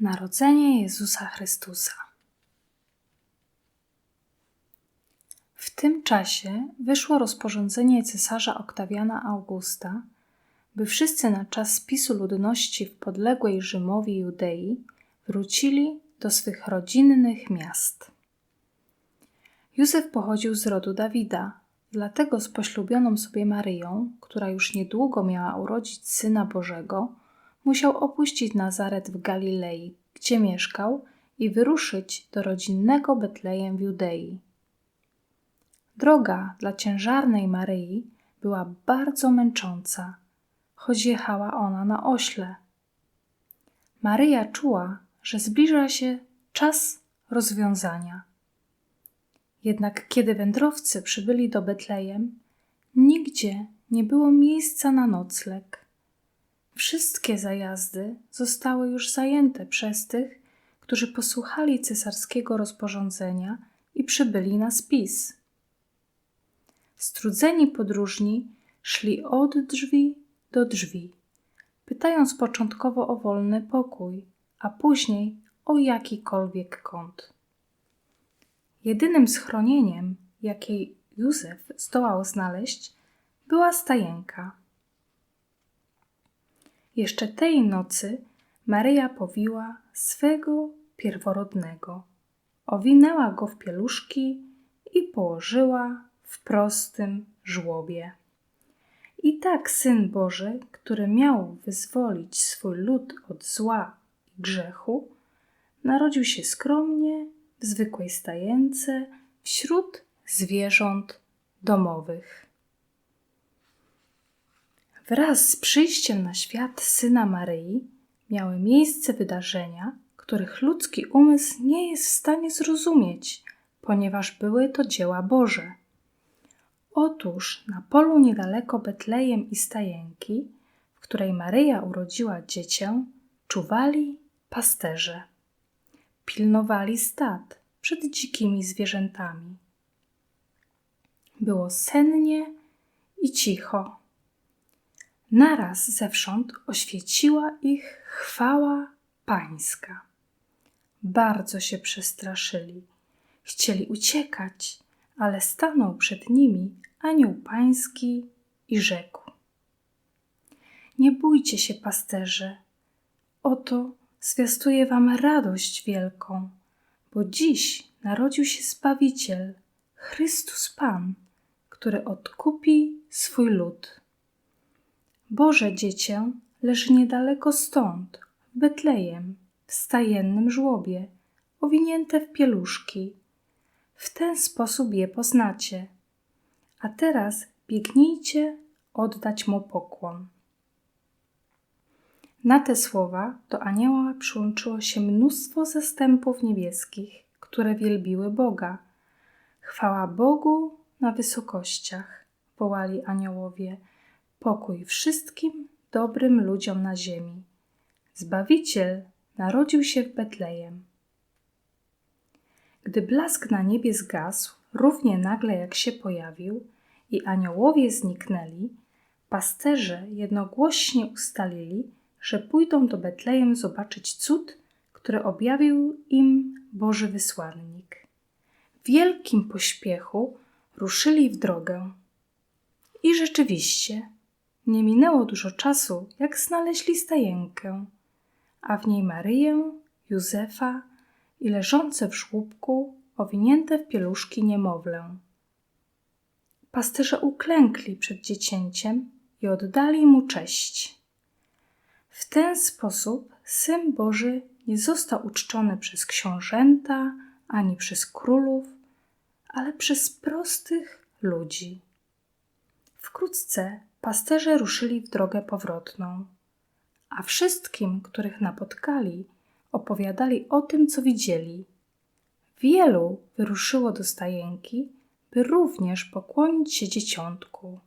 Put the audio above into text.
Narodzenie Jezusa Chrystusa. W tym czasie wyszło rozporządzenie cesarza Oktawiana Augusta, by wszyscy na czas spisu ludności w podległej Rzymowi Judei wrócili do swych rodzinnych miast. Józef pochodził z rodu Dawida, dlatego z poślubioną sobie Maryją, która już niedługo miała urodzić syna Bożego, musiał opuścić Nazaret w Galilei, gdzie mieszkał, i wyruszyć do rodzinnego Betlejem w Judei. Droga dla ciężarnej Maryi była bardzo męcząca, choć jechała ona na ośle. Maryja czuła, że zbliża się czas rozwiązania. Jednak kiedy wędrowcy przybyli do Betlejem, nigdzie nie było miejsca na nocleg. Wszystkie zajazdy zostały już zajęte przez tych, którzy posłuchali cesarskiego rozporządzenia i przybyli na spis. Strudzeni podróżni szli od drzwi do drzwi, pytając początkowo o wolny pokój, a później o jakikolwiek kąt. Jedynym schronieniem, jakie Józef zdołał znaleźć, była stajenka. Jeszcze tej nocy Maryja powiła swego pierworodnego, owinęła go w pieluszki i położyła w prostym żłobie. I tak Syn Boży, który miał wyzwolić swój lud od zła i grzechu, narodził się skromnie w zwykłej stajence wśród zwierząt domowych. Wraz z przyjściem na świat syna Maryi miały miejsce wydarzenia, których ludzki umysł nie jest w stanie zrozumieć, ponieważ były to dzieła Boże. Otóż na polu niedaleko Betlejem i Stajenki, w której Maryja urodziła dziecię, czuwali pasterze. Pilnowali stad przed dzikimi zwierzętami. Było sennie i cicho. Naraz zewsząd oświeciła ich chwała pańska. Bardzo się przestraszyli. Chcieli uciekać, ale stanął przed nimi anioł pański i rzekł: Nie bójcie się, pasterze. Oto zwiastuję wam radość wielką, bo dziś narodził się Zbawiciel, Chrystus Pan, który odkupi swój lud. Boże dziecię leży niedaleko stąd, w Betlejem, w stajennym żłobie, owinięte w pieluszki. W ten sposób je poznacie. A teraz biegnijcie oddać mu pokłon. Na te słowa do anioła przyłączyło się mnóstwo zastępów niebieskich, które wielbiły Boga. Chwała Bogu na wysokościach, wołali aniołowie – pokój wszystkim dobrym ludziom na ziemi. Zbawiciel narodził się w Betlejem. Gdy blask na niebie zgasł, równie nagle jak się pojawił, i aniołowie zniknęli, pasterze jednogłośnie ustalili, że pójdą do Betlejem zobaczyć cud, który objawił im Boży wysłannik. W wielkim pośpiechu ruszyli w drogę. I rzeczywiście, nie minęło dużo czasu, jak znaleźli stajenkę, a w niej Maryję, Józefa i leżące w żłóbku, owinięte w pieluszki niemowlę. Pasterze uklękli przed dziecięciem i oddali mu cześć. W ten sposób Syn Boży nie został uczczony przez książęta ani przez królów, ale przez prostych ludzi. Wkrótce pasterze ruszyli w drogę powrotną, a wszystkim, których napotkali, opowiadali o tym, co widzieli. Wielu wyruszyło do stajenki, by również pokłonić się dzieciątku.